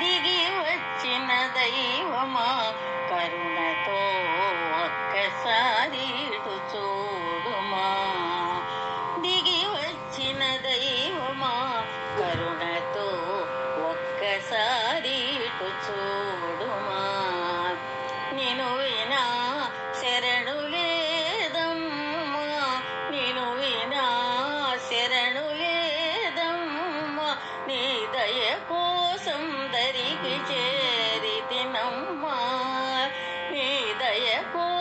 దిగి వచ్చిన దైవమా కరుణతో ఒక్కసారి చూడుమా. దిగి వచ్చిన దైవమా కరుణతో ఒక్కసారి చూడు Therefore,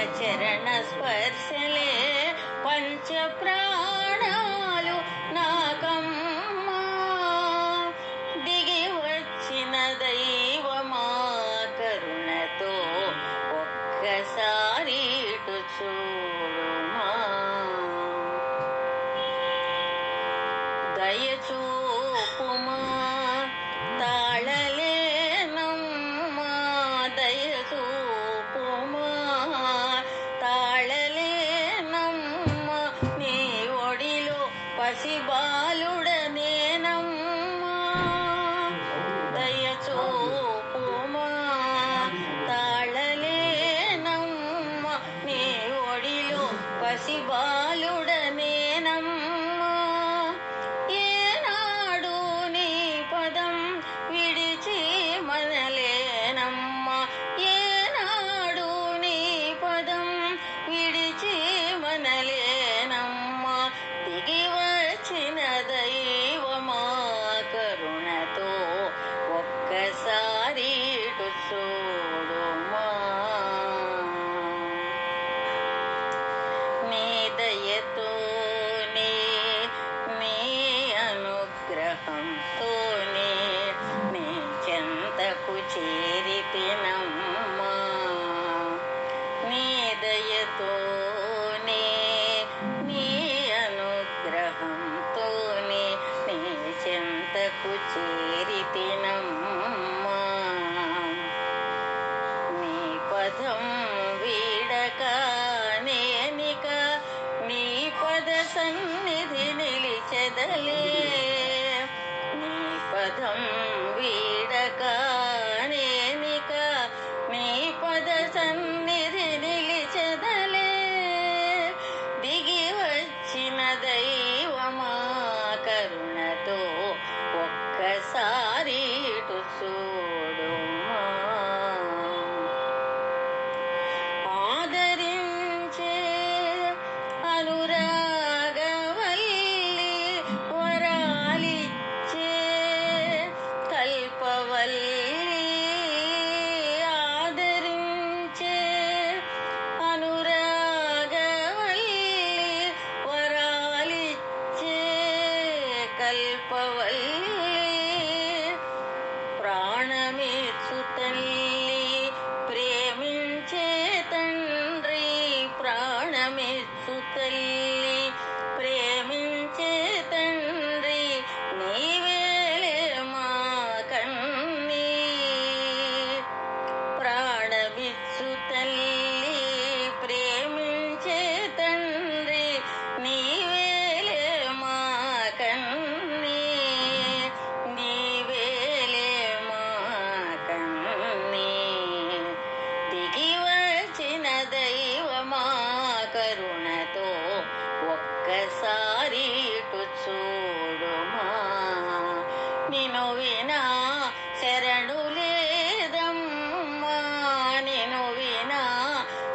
చరణ స్పర్శలే పంచ ప్రాణాలు నాకమ్మా దిగి వచ్చిన దైవమా కరుణతో ఒక్కసారి చూడుమా। దయచూపుమా। 嗯 శరణు లేదమ్మా నేను వినా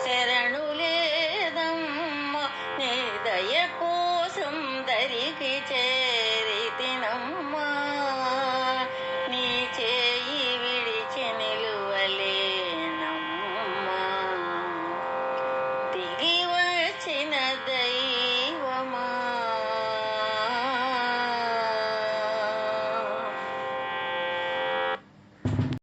శరణు లేదమ్మా నీ దయ కోసం దరికి చే